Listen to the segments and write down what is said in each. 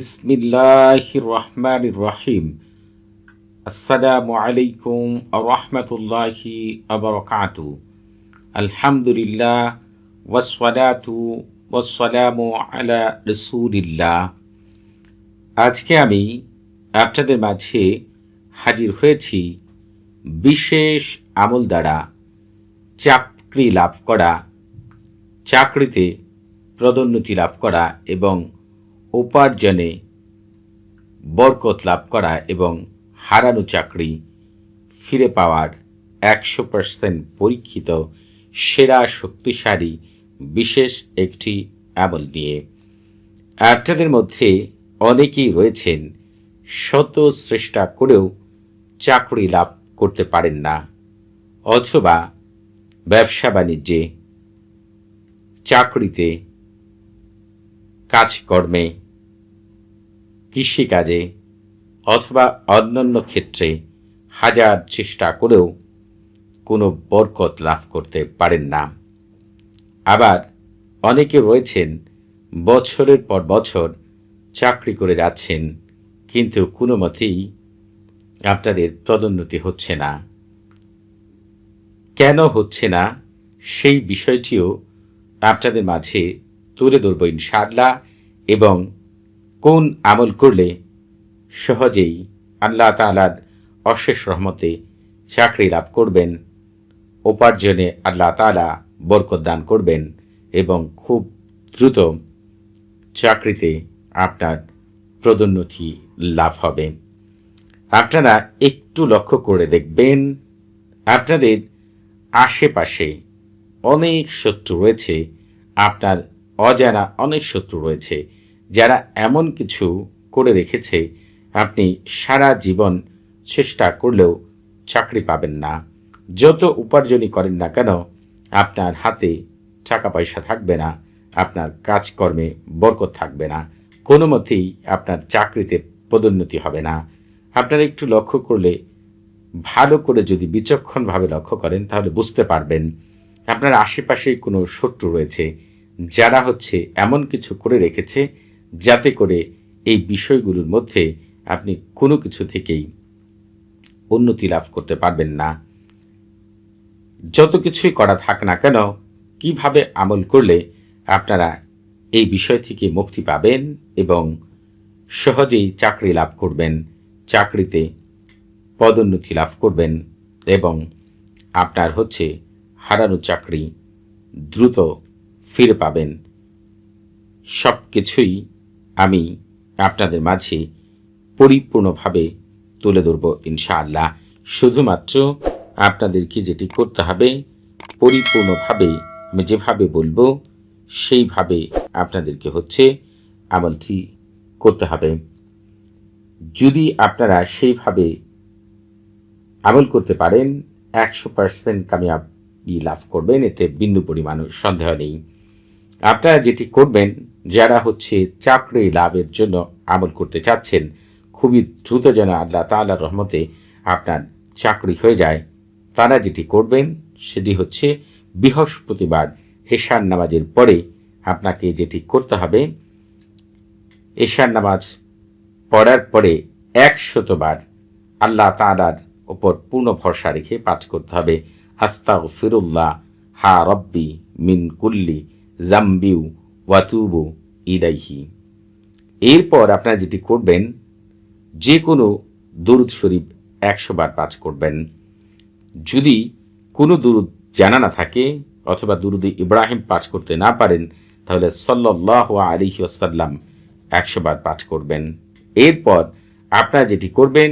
বিসমিল্লাহির রহমানির রহিম আসসালামু আলাইকুম রহমতুল্লাহি আবরকাতু আলহামদুলিল্লাহ ওয়াসসালাতু ওয়াসসালামু আলা রসুলিল্লাহ। আজকে আমি আপনাদের মাঝে হাজির হয়েছি বিশেষ আমল দ্বারা চাকরি লাভ করা, চাকরিতে পদোন্নতি লাভ করা এবং উপার্জনে বরকত লাভ করা এবং হারানো চাকরি ফিরে পাওয়ার একশো পার্সেন্ট পরীক্ষিত, সেরা, শক্তিশালী, বিশেষ একটি আমল নিয়ে আপনাদের মধ্যে অনেকেই রয়েছেন, শত চেষ্টা করেও চাকরি লাভ করতে পারেন না, অথবা ব্যবসা বাণিজ্যে চাকরিতে কাজকর্মে, কৃষিকাজে অথবা অন্যান্য ক্ষেত্রে হাজার চেষ্টা করেও কোনো বরকত লাভ করতে পারেন না। আবার অনেকে রয়েছেন, বছরের পর বছর চাকরি করে যাচ্ছেন, কিন্তু কোনো মতেই আপনাদের পদোন্নতি হচ্ছে না। কেন হচ্ছে না? সেই বিষয়টিও আপনাদের মাঝে তুলে ধরব ইনশাআল্লাহ এবং কোন আমল করলে সহজেই আল্লাহ তালার অশেষ রহমতে চাকরি লাভ করবেন, উপার্জনে আল্লাহ তালা বরকত দান করবেন এবং খুব দ্রুত চাকরিতে আপনার পদোন্নতি লাভ হবে। আপনারা একটু লক্ষ্য করে দেখবেন, আপনাদের আশেপাশে অনেক শত্রু রয়েছে, আপনার অজানা অনেক শত্রু রয়েছে। যারা এমন কিছু করে রেখেছে, আপনি সারা জীবন চেষ্টা করলেও চাকরি পাবেন না। যত উপার্জনই করেন না কেন, আপনার হাতে টাকা পয়সা থাকবে না, আপনার কাজকর্মে বরকত থাকবে না। কোনো মতেই আপনার চাকরিতে পদোন্নতি হবে না। আপনারা একটু লক্ষ্য করলে, ভালো করে যদি বিচক্ষণভাবে লক্ষ্য করেন, তাহলে বুঝতে পারবেন, আপনার আশেপাশেই কোনো শত্রু রয়েছে। যারা হচ্ছে এমন কিছু করে রেখেছে যাতে করে এই বিষয়গুলোর মধ্যে আপনি কোনো কিছু থেকেই উন্নতি লাভ করতে পারবেন না। যত কিছুই করা থাক না কেন, কীভাবে আমল করলে আপনারা এই বিষয় থেকে মুক্তি পাবেন এবং সহজেই চাকরি লাভ করবেন, চাকরিতে পদোন্নতি লাভ করবেন এবং আপনার হচ্ছে হারানো চাকরি দ্রুত ফিরে পাবেন। সব কিছুই আমি আপনাদের মাঝে পরিপূর্ণভাবে তুলে ধরব ইনশাআল্লাহ। শুধুমাত্র আপনাদেরকে যেটি করতে হবে, পরিপূর্ণভাবে আমি যেভাবে বলব, সেইভাবে আপনাদেরকে হচ্ছে আমলটি করতে হবে। যদি আপনারা সেইভাবে আমল করতে পারেন, একশো পার্সেন্ট কামিয়াবি লাভ করবেন, এতে বিন্দু পরিমাণ সন্দেহ নেই। আপনারা যেটি করবেন, যারা হচ্ছে চাকরি লাভের জন্য আমল করতে চাচ্ছেন, খুবই দ্রুত যেন আল্লাহ তাল্লাহ রহমতে আপনার চাকরি হয়ে যায়, তারা যেটি করবেন, সেটি হচ্ছে বৃহস্পতিবার এশার নামাজের পরে আপনাকে যেটি করতে হবে, এশার নামাজ পড়ার পরে একশতবার আল্লাহ তালার ওপর পূর্ণ ভরসা রেখে পাঠ করতে হবে আস্তাগ ফিরুল্লাহ হা রব্বি মিন কুল্লি জাম্বিউ, ওয়াতুবু ইদাইহি এরপর আপনারা যেটি করবেন যে কোনো দরুদ শরীফ একশো বার পাঠ করবেন। যদি কোনো দুরুদ জানা না থাকে, অথবা দুরুদে ইব্রাহিম পাঠ করতে না পারেন, তাহলে সল্লাহ আলিহি আসাল্লাম একশো বার পাঠ করবেন। এরপর আপনারা যেটি করবেন,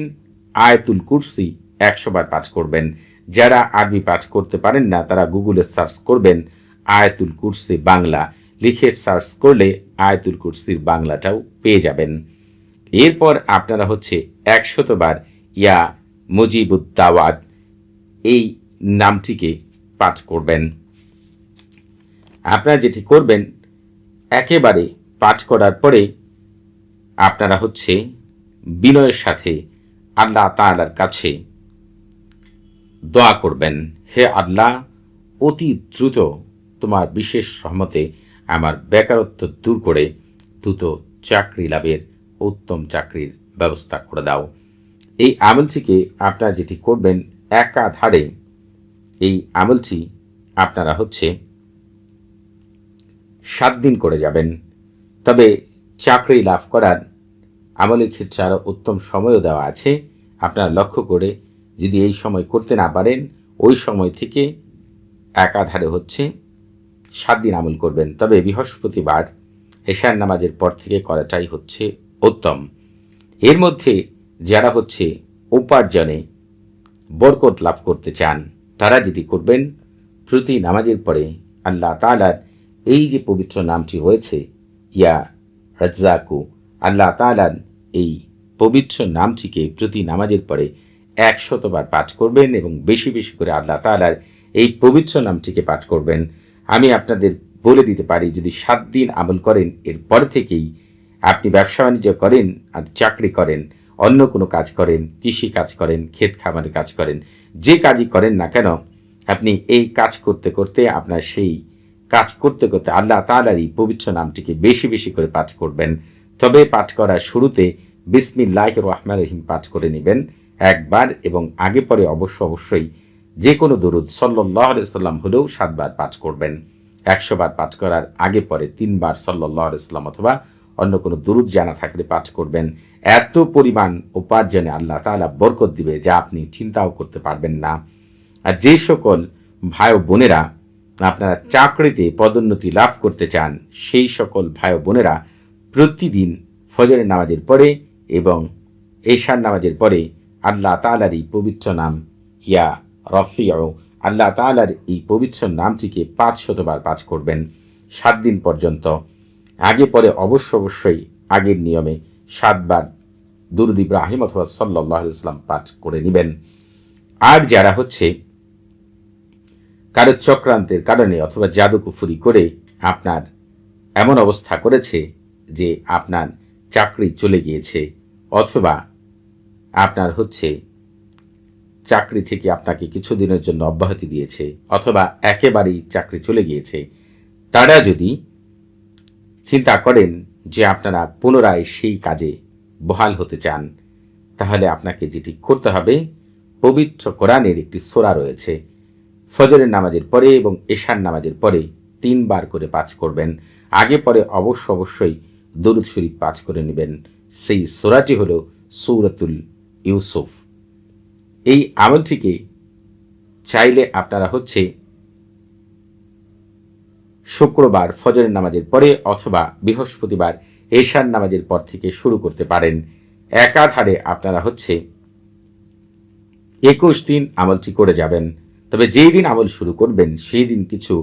আয়তুল কুরসি একশো বার পাঠ করবেন। যারা আরবি পাঠ করতে পারেন না, তারা গুগলে সার্চ করবেন আয়াতুল কুরসি বাংলা লিখে সার্চ করলে আয়াতুল কুরসির বাংলাটাও পেয়ে যাবেন। এরপর আপনারা হচ্ছে একশতবার ইয়া মুজিবুদ্দাওয়াত এই নামটিকে পাঠ করবেন। আপনারা যেটি করবেন, একেবারে পাঠ করার পরে আপনারা হচ্ছে বিনয়ের সাথে আল্লাহ তালার কাছে দোয়া করবেন। হে আল্লাহ, অতি দ্রুত তোমার বিশেষ সহমতে আমার বেকারত্ব দূর করে দ্রুত চাকরি লাভের উত্তম চাকরির ব্যবস্থা করে দাও। এই আমলটিকে আপনারা যেটি করবেন একাধারে এই আমলটি আপনারা হচ্ছে সাত দিন করে যাবেন। তবে চাকরি লাভ করার আমলের ক্ষেত্রে আরও উত্তম সময়ও দেওয়া আছে। আপনারা লক্ষ্য করে যদি এই সময় করতে না পারেন, ওই সময় থেকে একাধারে হচ্ছে সাত দিন আমল করবেন। তবে বৃহস্পতিবার এশার নামাজের পর থেকে করাটাই হচ্ছে উত্তম। এর মধ্যে যারা হচ্ছে উপার্জনে বরকত লাভ করতে চান, তারা যদি করবেন, প্রতি নামাজের পরে আল্লাহ তালার এই যে পবিত্র নামটি রয়েছে, ইয়া রাজ্জাকু, আল্লাহ তালার এই পবিত্র নামটিকে প্রতি নামাজের পরে একশতবার পাঠ করবেন এবং বেশি বেশি করে আল্লাহ তালার এই পবিত্র নামটিকে পাঠ করবেন। আমি আপনাদের বলে দিতে পারি, যদি সাত দিন আমল করেন, এরপর থেকেই আপনি ব্যবসা বাণিজ্য করেন আর চাকরি করেন, অন্য কোনো কাজ করেন, কৃষি কাজ করেন, ক্ষেত খামারের কাজ করেন, যে কাজই করেন না কেন, আপনি এই কাজ করতে করতে আপনার সেই কাজ করতে করতে আল্লাহ তালারই পবিত্র নামটিকে বেশি বেশি করে পাঠ করবেন। তবে পাঠ করার শুরুতে বিসমিল্লাহ রহমান রহিম পাঠ করে নেবেন একবার এবং আগে পরে অবশ্য অবশ্যই যে কোনো দরুদ সাল্লাহ সাল্লাম হলেও সাতবার পাঠ করবেন। একশো বার পাঠ করার আগে পরে তিনবার সাল্লাহ সাল্লাম অথবা অন্য কোনো দুরুদ জানা থাকলে পাঠ করবেন। এত পরিমাণ উপার্জনে আল্লাহ তালা বরকত দিবে যা আপনি চিন্তাও করতে পারবেন না। আর যে সকল ভাই বোনেরা আপনারা চাকরিতে পদোন্নতি লাভ করতে চান, সেই সকল ভাই বোনেরা প্রতিদিন ফজরের নামাজের পরে এবং এশার নামাজের পরে আল্লাহ তালারই পবিত্র নাম ইয়া রফিও আল্লাহ তালার এই পবিত্র নামটিকে পাঁচ শতবার পাঠ করবেন সাত দিন পর্যন্ত। আগে পরে অবশ্য অবশ্যই আগের নিয়মে সাতবার দুরুদ ইব্রাহিম অথবা সাল্লাহ ইসলাম পাঠ করে নেবেন। আর যারা হচ্ছে কারও চক্রান্তের কারণে অথবা জাদুকুফুরি করে আপনার এমন অবস্থা করেছে যে আপনার চাকরি চলে গিয়েছে অথবা আপনার হচ্ছে চাকরি থেকে আপনাকে কিছুদিনের জন্য অব্যাহতি দিয়েছে অথবা একেবারেই চাকরি চলে গিয়েছে। তারা যদি চিন্তা করেন যে আপনারা পুনরায় সেই কাজে বহাল হতে চান, তাহলে আপনাকে যেটি করতে হবে, পবিত্র কোরআনের একটি সোরা রয়েছে। ফজরের নামাজের পরে এবং এশার নামাজের পরে তিনবার করে পাঠ করবেন। আগে পরে অবশ্য অবশ্যই দরুদ শরীফ পাঠ করে নেবেন। সেই সোরাটি হল সৌরাতুল ইউসুফ। এই আমলটিকে চাইলে আপনারা হচ্ছে শুক্রবার ফজরের নামাজের পরে অথবা বৃহস্পতিবার এশার নামাজের পর থেকে শুরু করতে পারেন। একাধারে আপনারা হচ্ছে একুশ দিন আমলটি করে যাবেন। তবে যেই দিন আমল শুরু করবেন, সেই দিন কিছু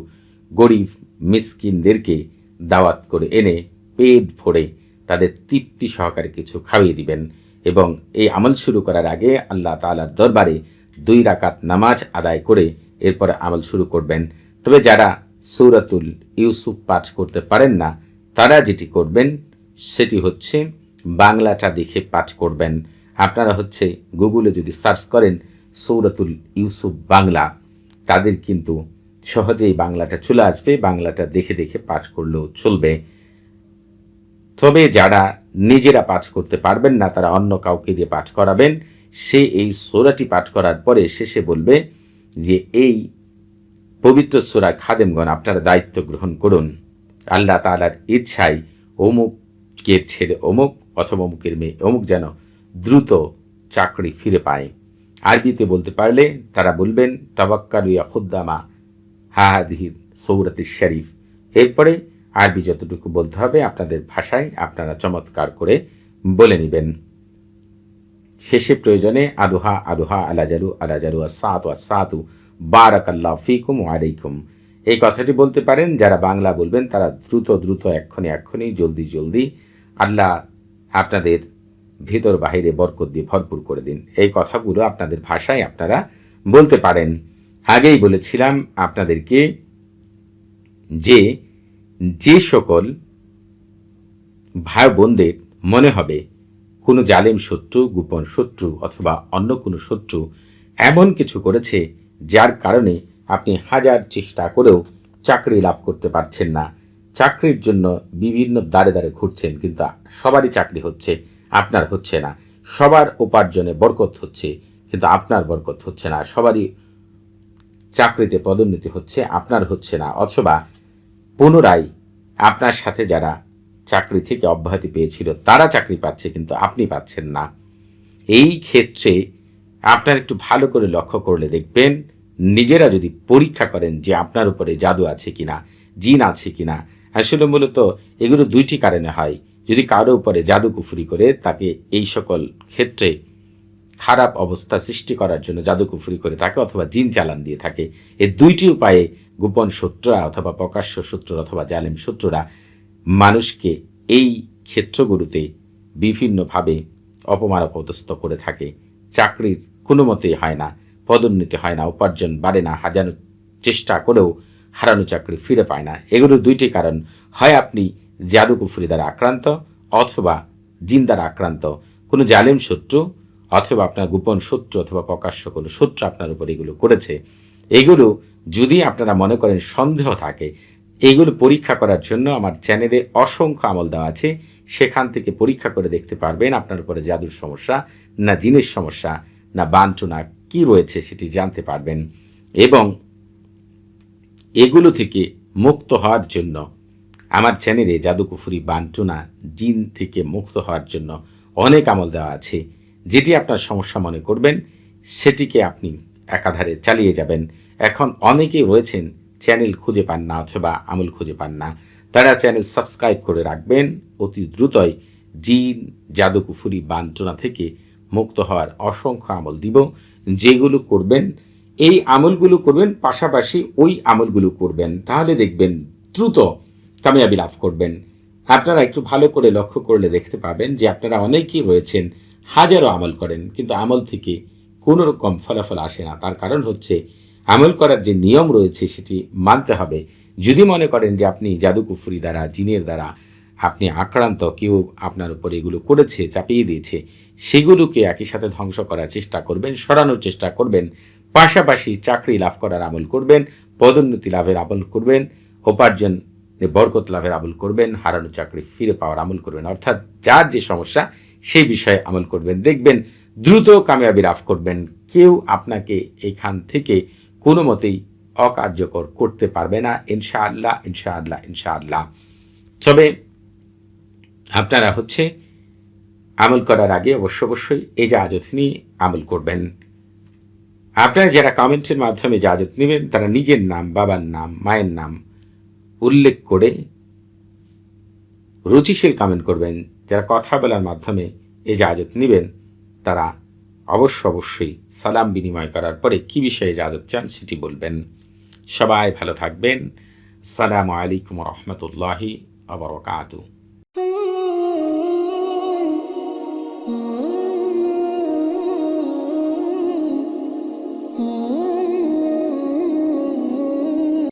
গরিব মিসকিনদেরকে দাওয়াত করে এনে পেট ভরে তাদের তৃপ্তি সহকারে কিছু খাইয়ে দিবেন। এবং এই আমল শুরু করার আগে আল্লাহ তালার দরবারে দুই রাকাত নামাজ আদায় করে এরপরে আমল শুরু করবেন। তবে যারা সৌরাতুল ইউসুফ পাঠ করতে পারেন না, তারা যেটি করবেন, সেটি হচ্ছে বাংলাটা দেখে পাঠ করবেন। আপনারা হচ্ছে গুগলে যদি সার্চ করেন সৌরাতুল ইউসুফ বাংলা, তাদের কিন্তু সহজেই বাংলাটা চলে আসবে, বাংলাটা দেখে দেখে পাঠ করলেও চলবে। তবে যারা নিজেরা পাঠ করতে পারবেন না, তারা অন্য কাউকে দিয়ে পাঠ করাবেন। সে এই সোরাটি পাঠ করার পরে শেষে বলবে যে, এই পবিত্র সোরা খাদেমগণ, আপনারা দায়িত্ব গ্রহণ করুন। আল্লাহ তালার ইচ্ছায় অমুকের ছেড়ে অমুক অথবা অমুকের মেয়ে অমুক যেন দ্রুত চাকরি ফিরে পায়। আরবিতে বলতে পারলে তারা বলবেন তাবাক্কালু ইয়াহুদ্দামা হাহাদিহির সৌরাতি শরীফ। এরপরে আরবি যতটুকু বলতে হবে, আপনাদের ভাষায় আপনারা চমৎকার করে বলে নেবেন। শেষে প্রয়োজনে আলুহা আলুহা আলাজারু আলাজারু আসাতু আসাতু বারাক আল্লাহ ফিকুম আলাইকুম। এই কথাটি বলতে পারেন, যারা বাংলা বলবেন, তারা দ্রুত দ্রুত, এক্ষণে এক্ষণে জলদি জলদি আল্লাহ আপনাদের ভেতর বাহিরে বরকত দিয়ে ভরপুর করে দিন। এই কথাগুলো আপনাদের ভাষায় আপনারা বলতে পারেন। আগেই বলেছিলাম আপনাদেরকে যে যে সকল ভাই বোনদের মনে হবে, কোনো জালেম শত্রু, গোপন শত্রু অথবা অন্য কোনো শত্রু এমন কিছু করেছে যার কারণে আপনি হাজার চেষ্টা করেও চাকরি লাভ করতে পারছেন না। চাকরির জন্য বিভিন্ন দ্বারে দ্বারে ঘুরছেন, কিন্তু সবারই চাকরি হচ্ছে, আপনার হচ্ছে না। সবার উপার্জনে বরকত হচ্ছে, কিন্তু আপনার বরকত হচ্ছে না। সবারই চাকরিতে পদোন্নতি হচ্ছে, আপনার হচ্ছে না। অথবা পুনরায় আপনার সাথে যারা চাকরি থেকে অব্যাহতি পেয়েছিল, তারা চাকরি পাচ্ছে কিন্তু আপনি পাচ্ছেন না। এই ক্ষেত্রে আপনার একটু ভালো করে লক্ষ্য করলে দেখবেন, নিজেরা যদি পরীক্ষা করেন যে আপনার উপরে জাদু আছে কিনা, জিন আছে কিনা, আসলে মূলত এগুলো দুইটি কারণে হয়। যদি কারও উপরে জাদু কুফুরি করে তাকে এই সকল ক্ষেত্রে খারাপ অবস্থা সৃষ্টি করার জন্য জাদুকুফুরি করে থাকে অথবা জিন চালান দিয়ে থাকে। এই দুইটি উপায়ে গোপন শত্রুরা অথবা প্রকাশ্য শত্রুরা অথবা জালেম শত্রুরা মানুষকে এই ক্ষেত্রগুলোতে বিভিন্নভাবে অপমান অপদস্থ করে থাকে। চাকরির কোনো মতেই হয় না, পদোন্নতি হয় না, উপার্জন বাড়ে না, হাজানোর চেষ্টা করেও হারানো চাকরি ফিরে পায় না। এগুলো দুইটি কারণ হয় আপনি জাদুকুফুরি দ্বারা আক্রান্ত অথবা জিন দ্বারা আক্রান্ত। কোনো জালেম শত্রু অথবা আপনার গোপন শত্রু অথবা প্রকাশ্য কোনো শত্রু আপনার উপর এগুলো করেছে, এগুলো যদি আপনারা মনে করেন সন্দেহ থাকে, এগুলো পরীক্ষা করার জন্য আমার চ্যানেলে অসংখ্য আমল দেওয়া আছে, সেখান থেকে পরীক্ষা করে দেখতে পারবেন আপনার উপরে জাদুর সমস্যা, না জিনের সমস্যা, না বান্টনা কি রয়েছে সেটি জানতে পারবেন। এবং এগুলো থেকে মুক্ত হওয়ার জন্য আমার চ্যানেলে জাদুকুফুরি বান্টনা জিন থেকে মুক্ত হওয়ার জন্য অনেক আমল দেওয়া আছে। যেটি আপনার সমস্যা মনে করবেন, সেটিকে আপনি একাধারে চালিয়ে যাবেন। এখন অনেকেই রয়েছেন, চ্যানেল খুঁজে পান না অথবা আমল খুঁজে পান না। তারা চ্যানেল সাবস্ক্রাইব করে রাখবেন। অতি দ্রুতই জিন, জাদুকুফুরি বাঞ্চনা থেকে মুক্ত হওয়ার অসংখ্য আমল দিব, যেগুলো করবেন। এই আমলগুলো করবেন, পাশাপাশি ওই আমলগুলো করবেন। তাহলে দেখবেন দ্রুত কামিয়াবি লাভ করবেন। আপনারা একটু ভালো করে লক্ষ্য করলে দেখতে পাবেন যে আপনারা অনেকেই রয়েছেন হাজারো আমল করেন, কিন্তু আমল থেকে কোনো রকম ফলাফল আসে না। তার কারণ হচ্ছে, আমল করার যে নিয়ম রয়েছে সেটি মানতে হবে। যদি মনে করেন যে আপনি জাদুকুফুরি দ্বারা, জিনের দ্বারা আপনি আক্রান্ত, কেউ আপনার উপর এগুলো করেছে, চাপিয়ে দিয়েছে, সেগুলোকে একই সাথে ধ্বংস করার চেষ্টা করবেন, সরানোর চেষ্টা করবেন, পাশাপাশি চাকরি লাভ করার আমল করবেন, পদোন্নতি লাভের আমল করবেন, উপার্জন, বরকত লাভের আমল করবেন, হারানো চাকরি ফিরে পাওয়ার আমল করবেন। অর্থাৎ যার যে সমস্যা সেই বিষয়ে আমল করবেন। দেখবেন দ্রুত কামিয়াবি লাভ করবেন। কেউ আপনাকে এখান থেকে কোনো মতেই অকার্যকর করতে পারবে না। ইনশাআল্লাহ ইনশাআল্লাহ ইনশাআল্লাহ। তবে আপনারা হচ্ছে আমল করার আগে অবশ্য অবশ্যই এই জাহাজত নিয়ে আমল করবেন। আপনারা যারা কমেন্টের মাধ্যমে জাহাজত নেবেন, তারা নিজের নাম, বাবার নাম, মায়ের নাম উল্লেখ করে রুচিশীল কামেন্ট করবেন। যারা কথা বলার মাধ্যমে এজাজত নেবেন, তারা অবশ্য অবশ্যই সালাম বিনিময় করার পরে কী বিষয়ে ইজাজত চান সেটি বলবেন। সবাই ভালো থাকবেন। সালামু আলাইকুম রহমতুল্লাহি আবরকাতু